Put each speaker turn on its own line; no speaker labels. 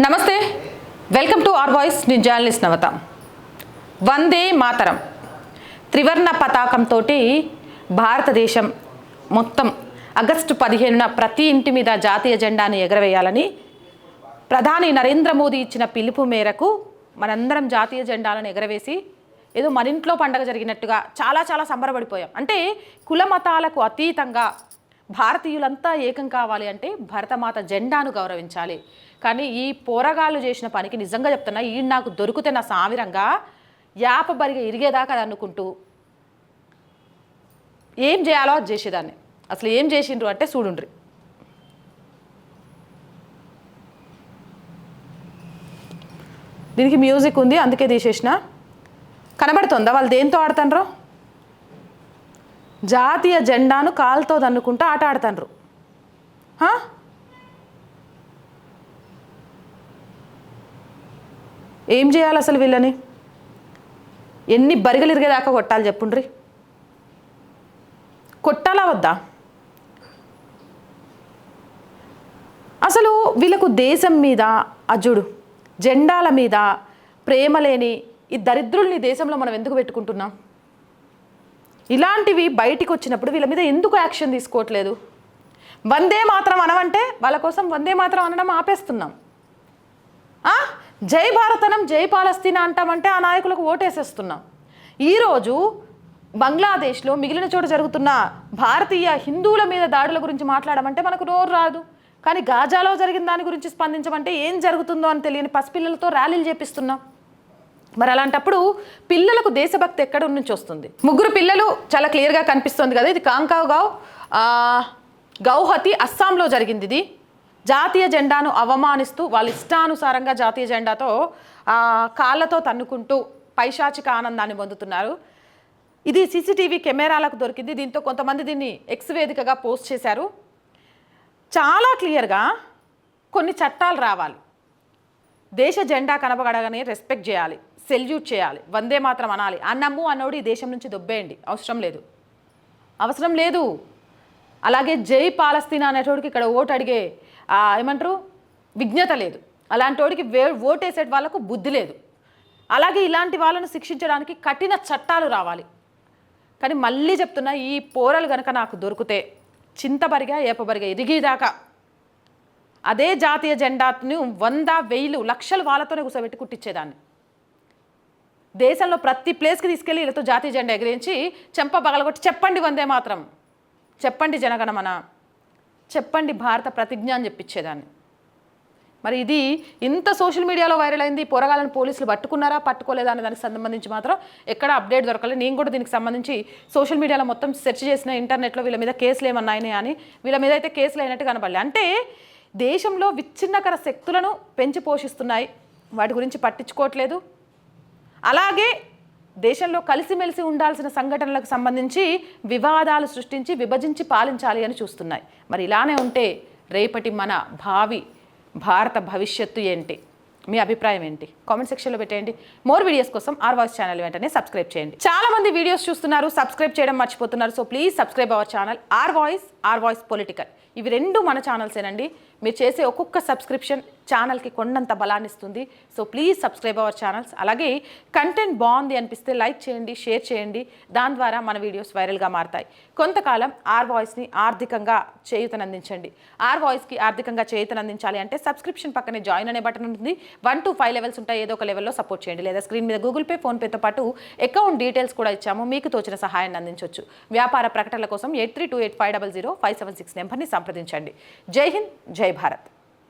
నమస్తే. Welcome to R voice నేను journalist Navatha. Vande Mataram. త్రివర్ణ పతాకంతో భారతదేశం మొత్తం ఆగస్టు పదిహేనున ప్రతి ఇంటి మీద జాతీయ జెండాను ఎగరవేయాలని ప్రధాని నరేంద్ర మోదీ ఇచ్చిన పిలుపు మేరకు మనందరం జాతీయ జెండాలను ఎగరవేసి ఏదో మన ఇంట్లో పండగ జరిగినట్టుగా చాలా చాలా సంబరపడిపోయాం. అంటే కుల మతాలకు అతీతంగా భారతీయులంతా ఏకం కావాలి అంటే భరతమాత జెండాను గౌరవించాలి. కానీ ఈ పోరగాళ్ళు చేసిన పనికి నిజంగా చెప్తున్నా ఈ నాకు దొరికితే నా సావిరంగా యాప బరిగా ఇరిగేదాకా అది అనుకుంటూ ఏం చేయాలో అది చేసేదాన్ని. అసలు ఏం చేసిండ్రు అంటే చూడుండ్రి. దీనికి మ్యూజిక్ ఉంది అందుకే తీసేసిన. కనబడుతుందా? వాళ్ళు దేంతో ఆడుతుండ్రు? జాతీయ జెండాను కాలుతో దన్నుకుంటూ ఆట ఆడతాండ్రు. ఏం చేయాలి అసలు వీళ్ళని? ఎన్ని బరిగలు ఇరిగేదాకా కొట్టాలి చెప్పుండ్రి? కొట్టాలా వద్దా? అసలు వీళ్ళకు దేశం మీద అజుడు జెండాల మీద ప్రేమ లేని ఈ దరిద్రుల్ని దేశంలో మనం ఎందుకు పెట్టుకుంటున్నాం? ఇలాంటివి బయటికి వచ్చినప్పుడు వీళ్ళ మీద ఎందుకు యాక్షన్ తీసుకోవట్లేదు? వందే మాత్రం అనవంటే వాళ్ళ కోసం వందే మాత్రం అనడం ఆపేస్తున్నాం. జై భారతనం జై పాలస్తీనా అంటామంటే ఆ నాయకులకు ఓటేసేస్తున్నాం. ఈరోజు బంగ్లాదేశ్లో మిగిలిన చోట జరుగుతున్న భారతీయ హిందువుల మీద దాడుల గురించి మాట్లాడమంటే మనకు నోరు రాదు. కానీ గాజాలో జరిగిన దాని గురించి స్పందించమంటే ఏం జరుగుతుందో అని తెలియని పసిపిల్లలతో ర్యాలీలు చేపిస్తున్నాం. మరి అలాంటప్పుడు పిల్లలకు దేశభక్తి ఎక్కడ నుంచి వస్తుంది? ముగ్గురు పిల్లలు చాలా క్లియర్గా కనిపిస్తుంది కదా ఇది కాంకావ్ గౌహతి అస్సాంలో జరిగింది ఇది. జాతీయ జెండాను అవమానిస్తూ వాళ్ళ ఇష్టానుసారంగా జాతీయ జెండాతో కాళ్ళతో తన్నుకుంటూ పైశాచిక ఆనందాన్ని పొందుతున్నారు. ఇది సీసీటీవీ కెమెరాలకు దొరికింది దీంతో కొంతమంది దీన్ని ఎక్స్ వేదికగా పోస్ట్ చేశారు. చాలా క్లియర్గా కొన్ని చట్టాలు రావాలి. దేశ జెండా కనబడగానే రెస్పెక్ట్ చేయాలి. సెల్యూట్ చేయాలి. వందే మాత్రం అనాలి. అన్నమ్ము అన్నోడు ఈ దేశం నుంచి దొబ్బేయండి. అవసరం లేదు. అవసరం లేదు. అలాగే జై పాలస్తీనా అనేటోడికి ఇక్కడ ఓటు అడిగే ఏమంటారు? విజ్ఞత లేదు. అలాంటోడికి వే ఓటేసే వాళ్ళకు బుద్ధి లేదు. అలాగే ఇలాంటి వాళ్ళను శిక్షించడానికి కఠిన చట్టాలు రావాలి. కానీ మళ్ళీ చెప్తున్నా ఈ పోరలు కనుక నాకు దొరికితే చింతబరిగా ఏపబరిగా ఎదిగేదాకా అదే జాతీయ జెండాను వంద వెయ్యిలు లక్షలు వాళ్ళతోనే కూర్చోబెట్టి కుట్టించేదాన్ని. దేశంలో ప్రతి ప్లేస్కి తీసుకెళ్ళి వీళ్ళతో జాతీయ జెండా ఎగిరించి చెంప పగలగొట్టి చెప్పండి వందే మాత్రం. చెప్పండి జనగణమన. చెప్పండి భారత ప్రతిజ్ఞ అని చెప్పించేదాన్ని మరి ఇది ఇంత సోషల్ మీడియాలో వైరల్ అయింది పోరగాలను పోలీసులు పట్టుకున్నారా పట్టుకోలేదా అనే దానికి సంబంధించి మాత్రం ఎక్కడ అప్డేట్ దొరకలేదు. నేను కూడా దీనికి సంబంధించి సోషల్ మీడియాలో మొత్తం సెర్చ్ చేసిన ఇంటర్నెట్లో వీళ్ళ మీద కేసులు ఏమన్నాయని అని వీళ్ళ మీద అయితే కేసులు అయినట్టు కనపడలే అంటే దేశంలో విచ్ఛిన్నకర శక్తులను పెంచి పోషిస్తున్నాయి. వాటి గురించి పట్టించుకోవట్లేదు. అలాగే దేశంలో కలిసిమెలిసి ఉండాల్సిన సంఘటనలకు సంబంధించి వివాదాలు సృష్టించి విభజించి పాలించాలి అని చూస్తున్నాయి. మరి ఇలానే ఉంటే రేపటి మన భావి భారత భవిష్యత్తు ఏంటి? మీ అభిప్రాయం ఏంటి? కామెంట్ సెక్షన్లో పెట్టేయండి. మోర్ వీడియోస్ కోసం ఆర్ వాయిస్ ఛానల్ వెంటనే సబ్స్క్రైబ్ చేయండి. చాలా మంది వీడియోస్ చూస్తున్నారు సబ్స్క్రైబ్ చేయడం మర్చిపోతున్నారు. So please subscribe our channel R voice R voice political ఇవి రెండు మన ఛానల్సేనండి మీరు చేసే ఒక్కొక్క సబ్స్క్రిప్షన్ ఛానల్కి కొండంత బలాన్ని ఇస్తుంది. So please subscribe our channels అలాగే కంటెంట్ బాగుంది అనిపిస్తే లైక్ చేయండి షేర్ చేయండి. దాని ద్వారా మన వీడియోస్ వైరల్గా మారతాయి. కొంతకాలం ఆర్ వాయిస్ని ఆర్థికంగా చేయూతనందించండి. ఆర్ వాయిస్కి ఆర్థికంగా చేయూతనందించాలి అంటే సబ్స్క్రిప్షన్ పక్కనే జాయిన్ అనే బటన్ ఉంటుంది. వన్ టు ఫైవ్ లెవెల్స్ ఉంటాయి ఏదో ఒక లెవెల్లో సపోర్ట్ చేయండి. లేదా స్క్రీన్ మీద గూగుల్ పే ఫోన్పేతో పాటు అకౌంట్ డీటెయిల్స్ కూడా ఇచ్చాము. మీకు తోచిన సహాయాన్ని అందించవచ్చు. వ్యాపార ప్రకటనల కోసం eight three two eight five double zero five seven six నెంబర్ని సంప్రదించండి. జై హింద్ జై భారత్.